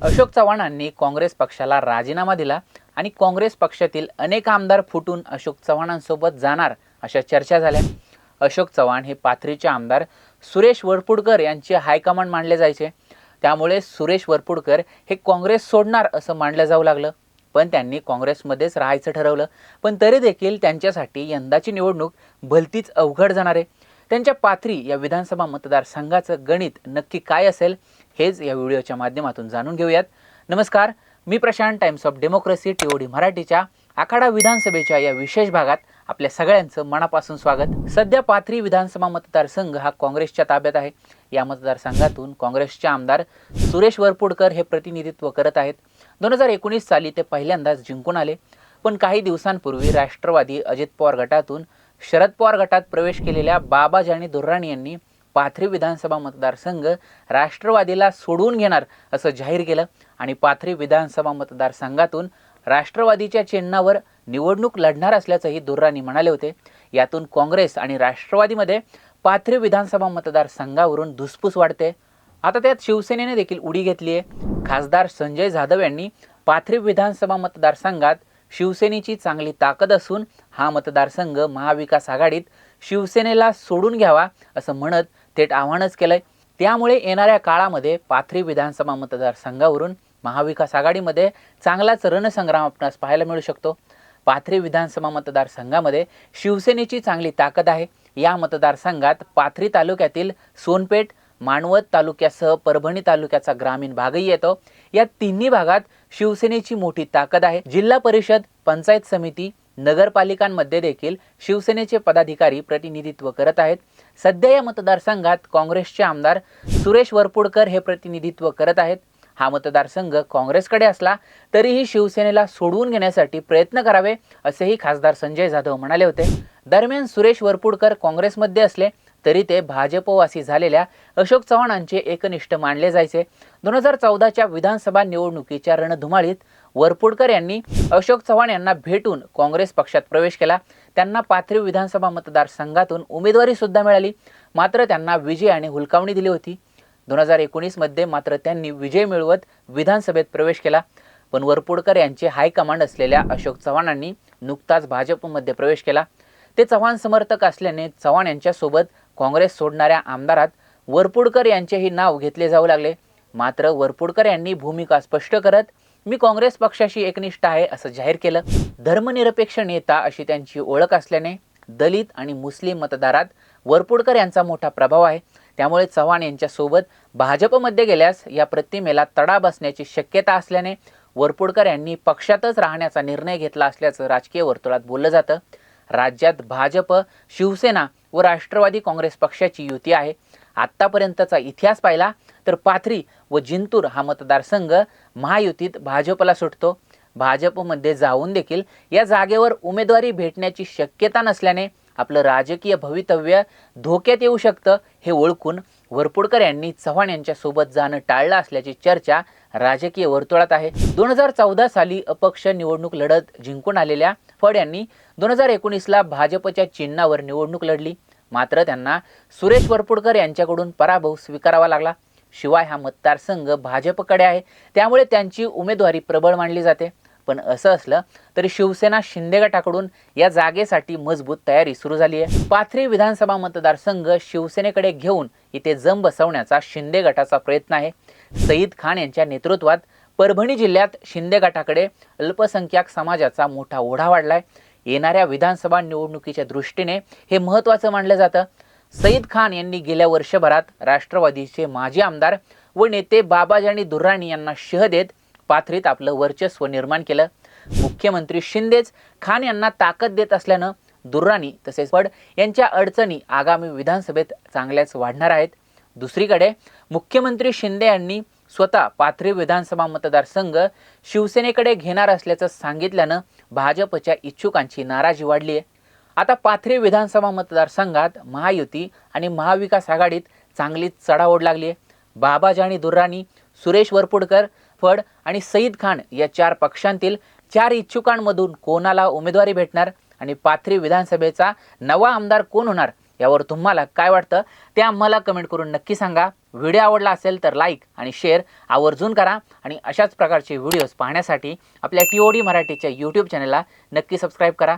अशोक चव्हाणांनी काँग्रेस पक्षाला राजीनामा दिला आणि काँग्रेस पक्षातील अनेक आमदार फुटून अशोक चव्हाणांसोबत जाणार अशा चर्चा झाल्या. अशोक चव्हाण हे पाथरीचे आमदार. सुरेश वरपुडकर यांचे हायकमांड मानले जायचे. त्यामुळे सुरेश वरपुडकर हे काँग्रेस सोडणार असं मानलं जाऊ लागलं. पण त्यांनी काँग्रेसमध्येच राहायचं ठरवलं. पण तरी देखील त्यांच्यासाठी यंदाची निवडणूक भलतीच अवघड जाणार आहे. त्यांच्या पाथरी या विधानसभा मतदारसंघाचं गणित नक्की काय असेल? हेच या व्हिडिओच्या माध्यमातून जाणून घेऊयात. नमस्कार मी Prashant Times of Democracy TOD मराठीच्या आखाडा विधानसभेच्या या विशेष भागात आपल्या सगळ्यांचं मनापासून स्वागत. सध्या पाथरी विधानसभा मतदारसंघ हा काँग्रेसच्या ताब्यात आहे. या मतदारसंघातून काँग्रेसचे आमदार सुरेश वरपुडकर हे प्रतिनिधित्व करत आहेत. दोन हजार एकोणीस साली ते पहिल्यांदाच जिंकून आले. पण काही दिवसांपूर्वी राष्ट्रवादी अजित पवार गटातून शरद पवार गटात प्रवेश केलेल्या बाबाजानी दुर्राणी यांनी पाथरी विधानसभा मतदारसंघ राष्ट्रवादीला सोडवून घेणार असं जाहीर केलं आणि पाथरी विधानसभा मतदारसंघातून राष्ट्रवादीच्या चिन्हावर निवडणूक लढणार असल्याचंही दुर्राणी म्हणाले होते. यातून काँग्रेस आणि राष्ट्रवादीमध्ये पाथरी विधानसभा मतदारसंघावरून धुसफूस वाढते. आता त्यात शिवसेनेने देखील उडी घेतली आहे. खासदार संजय जाधव यांनी पाथरी विधानसभा मतदारसंघात शिवसेनेची चांगली ताकद असून हा मतदारसंघ महाविकास आघाडीत शिवसेनेला सोडून घ्यावा असं म्हणत थेट आव्हानच केलंय. त्यामुळे येणाऱ्या काळामध्ये पाथरी विधानसभा मतदारसंघावरून महाविकास आघाडीमध्ये चांगलाच रणसंग्राम आपणास पाहायला मिळू शकतो. पाथरी विधानसभा मतदारसंघामध्ये शिवसेनेची चांगली ताकद आहे. या मतदारसंघात पाथरी तालुक्यातील सोनपेठ मानवत तालुक्यासह परभणी तालुक्याचा ग्रामीण भागही येतो. या तिन्ही भागात शिवसेनेची मोठी ताकद आहे. जिल्हा परिषद पंचायत समिती नगरपालिकांमध्ये देखील शिवसेनेचे पदाधिकारी प्रतिनिधित्व करत आहेत. सध्या या मतदारसंघात काँग्रेसचे आमदार सुरेश वरपुडकर हे प्रतिनिधित्व करत आहेत. हा मतदारसंघ काँग्रेसकडे असला तरीही शिवसेनेला सोडवून घेण्यासाठी प्रयत्न करावे असेही खासदार संजय जाधव म्हणाले होते. दरम्यान सुरेश वरपुडकर काँग्रेसमध्ये असले तरी ते भाजपवासी झालेल्या अशोक चव्हाणांचे एकनिष्ठ मानले जायचे. दोन हजार चौदाच्या विधानसभा निवडणुकीच्या रणधुमाळीत वरपुडकर यांनी अशोक चव्हाण यांना भेटून काँग्रेस पक्षात प्रवेश केला. त्यांना पाथरी विधानसभा मतदारसंघातून उमेदवारी सुद्धा मिळाली. मात्र त्यांना विजय आणि हुलकावणी दिली होती. दोन हजार एकोणीसमध्ये मात्र त्यांनी विजय मिळवत विधानसभेत प्रवेश केला. पण वरपुडकर यांचे हायकमांड असलेल्या अशोक चव्हाणांनी नुकताच भाजपमध्ये प्रवेश केला. ते चव्हाण समर्थक असल्याने चव्हाण यांच्यासोबत काँग्रेस सोडणाऱ्या आमदारात वरपुडकर यांचेही नाव घेतले जाऊ लागले. मात्र वरपुडकर यांनी भूमिका स्पष्ट करत मी काँग्रेस पक्षाशी एकनिष्ठ आहे असं जाहीर केलं. धर्मनिरपेक्ष नेता अशी त्यांची ओळख असल्याने दलित आणि मुस्लिम मतदारात वरपुडकर यांचा मोठा प्रभाव आहे. त्यामुळे चव्हाण यांच्यासोबत भाजपमध्ये गेल्यास या प्रतिमेला तडा बसण्याची शक्यता असल्याने वरपुडकर यांनी पक्षातच राहण्याचा निर्णय घेतला असल्याचं राजकीय वर्तुळात बोललं जातं. राज्यात भाजप शिवसेना व राष्ट्रवादी काँग्रेस पक्षाची युती आहे. आत्तापर्यंतचा इतिहास पाहिला तर पाथरी व जिंतूर हा मतदारसंघ महायुतीत भाजपला सुटतो. भाजपमध्ये जाऊन देखील या जागेवर उमेदवारी भेटण्याची शक्यता नसल्याने आपलं राजकीय भवितव्य धोक्यात येऊ शकतं हे ओळखून वरपुडकर यांनी चव्हाण यांच्यासोबत जाणं टाळलं असल्याची चर्चा राजकीय वर्तुळात आहे. दोन हजार चौदा साली अपक्ष निवडणूक लढत जिंकून आलेल्या फड यांनी दोन हजार एकोणीसला भाजपच्या चिन्हावर निवडणूक लढली. मात्र त्यांना सुरेश वरपुडकर यांच्याकडून पराभव स्वीकारावा लागला. शिवाय हा मतदारसंघ भाजपकडे आहे. त्यामुळे त्यांची उमेदवारी प्रबळ मानली जाते. पण असं असलं तरी शिवसेना शिंदे गटाकडून या जागेसाठी मजबूत तयारी सुरू झाली आहे पाथरी विधानसभा मतदारसंघ शिवसेनेकडे घेऊन इथे जम बसवण्याचा शिंदे गटाचा प्रयत्न आहे. सईद खान यांच्या नेतृत्वात परभणी जिल्ह्यात शिंदे गटाकडे अल्पसंख्याक समाजाचा मोठा ओढा वाढलाय. येणाऱ्या विधानसभा निवडणुकीच्या दृष्टीने हे महत्त्वाचं मानलं जातं. सईद खान यांनी गेल्या वर्षभरात राष्ट्रवादीचे माजी आमदार व नेते बाबाजानी दुर्राणी यांना शह देत पाथरीत आपलं वर्चस्व निर्माण केलं. मुख्यमंत्री शिंदेच खान यांना ताकद देत असल्यानं दुर्राणी तसेच फड यांच्या अडचणी आगामी विधानसभेत चांगल्याच वाढणार आहेत. दुसरीकडे मुख्यमंत्री शिंदे यांनी स्वतः पाथरी विधानसभा मतदारसंघ शिवसेनेकडे घेणार असल्याचं सांगितल्यानं भाजपच्या इच्छुकांची नाराजी वाढली आहे. आता पाथरी विधानसभा मतदारसंघात महायुती आणि महाविकास आघाडीत चांगलीच चढाओढ लागली आहे. बाबाजानी दुर्राणी सुरेश वरपुडकर फड आणि सईद खान या चार पक्षांतील चार इच्छुकांमधून कोणाला उमेदवारी भेटणार आणि पाथरी विधानसभेचा नवा आमदार कोण होणार यावर तुम्हाला काय वाटतं ते आम्हाला कमेंट करून नक्की सांगा. व्हिडिओ आवडला असेल तर लाईक आणि शेअर आवर्जून करा. आणि अशाच प्रकारचे व्हिडिओज पाहण्यासाठी आपल्या टी ओ डी मराठीच्या यूट्यूब चॅनलला नक्की सबस्क्राईब करा.